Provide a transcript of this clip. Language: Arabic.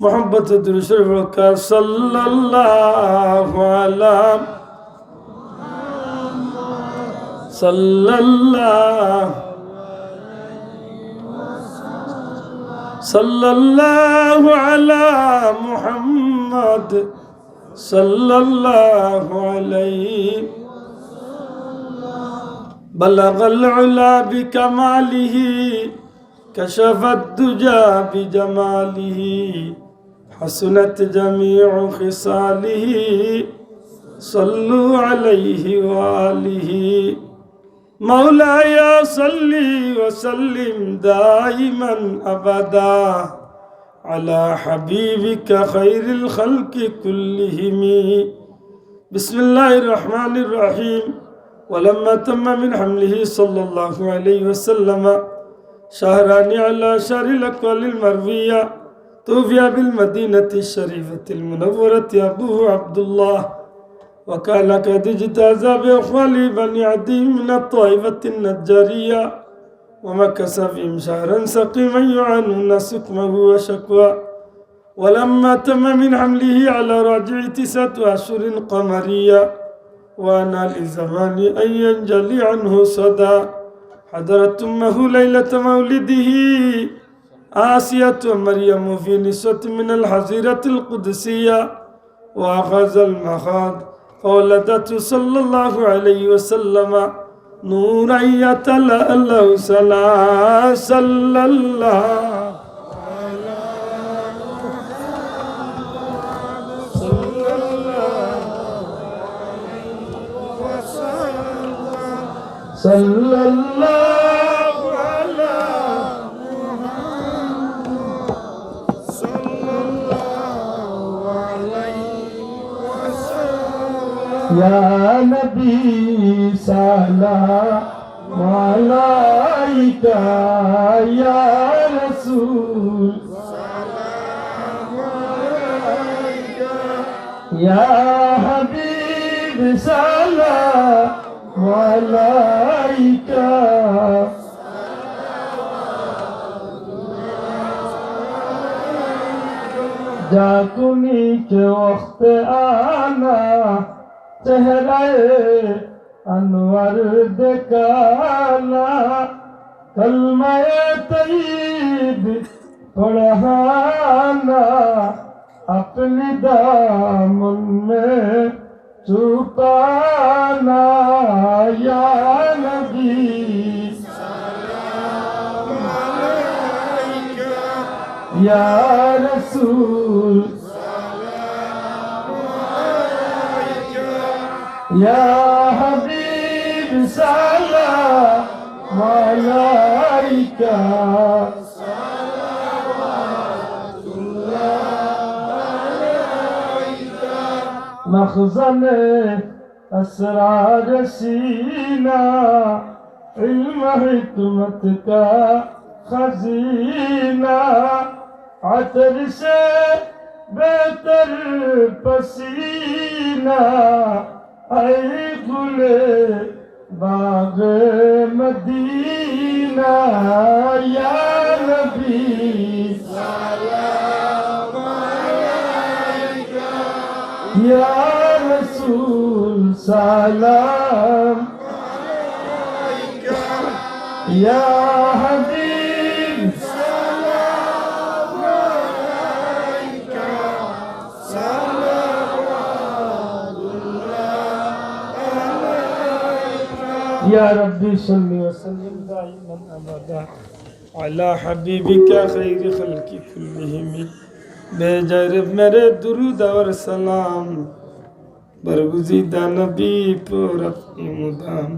মোহাম্মদ সাল্লাম সাল্লাল্লাহ সাল্লাল্লাহু আলা মুহাম্মদ সাল্লাল্লাহু আলাইহি بلغ العلا بكماله كشف الدجى بجماله حسنت جميع خصاله صلوا عليه وآله. مولاي صل وسلم دائما أبدا على حبيبك خير الخلق كلهم. بسم الله الرحمن الرحيم. ولما تم من حمله صلى الله عليه وسلم شهران على شهر الأقوال المروية توفي بالمدينة الشريفة المنورة أبوه عبد الله وكان قد اجتاز بإخوال بني عدي من الطائفة النجارية ومكث فيهم شهرا سقيما يعانون سقمه وشكوى. ولما تم من حمله على راجع تسعة أشهر قمرية وأنا لزمان أن ينجلي عنه صدى حضرت أمه ليلة مولده. آسية مريم في نسوة من الحزيرة القدسية وأخذ المخاض فولدته صلى الله عليه وسلم نورا يتلألأ سلا صلى الله صلى الله يا نبي سلام عليك يا رسول سلام عليك يا حبيب سلام عليك جاء تميك وقت أنا चेहरे अनवर दिखाना कलमय तईब पढ़ाना अपने दामन में छुपाना या नबी या रसूल يا حبيب سلام عليك. صلوات الله عليك مخزن اسرار سینا علم حکمت کا خزینہ عطر سے بہتر پسینہ ফুলে বাগ মদিনা ইয়া নবী। সালাম। আলাইকা ইয়া یا ربی صلی وسلم دائما ابدا حبیبی حبیبک خیر خلق کلہم۔ بے جرب میرے درود اور سلام۔ برگزیدہ نبی پر اپنی مدام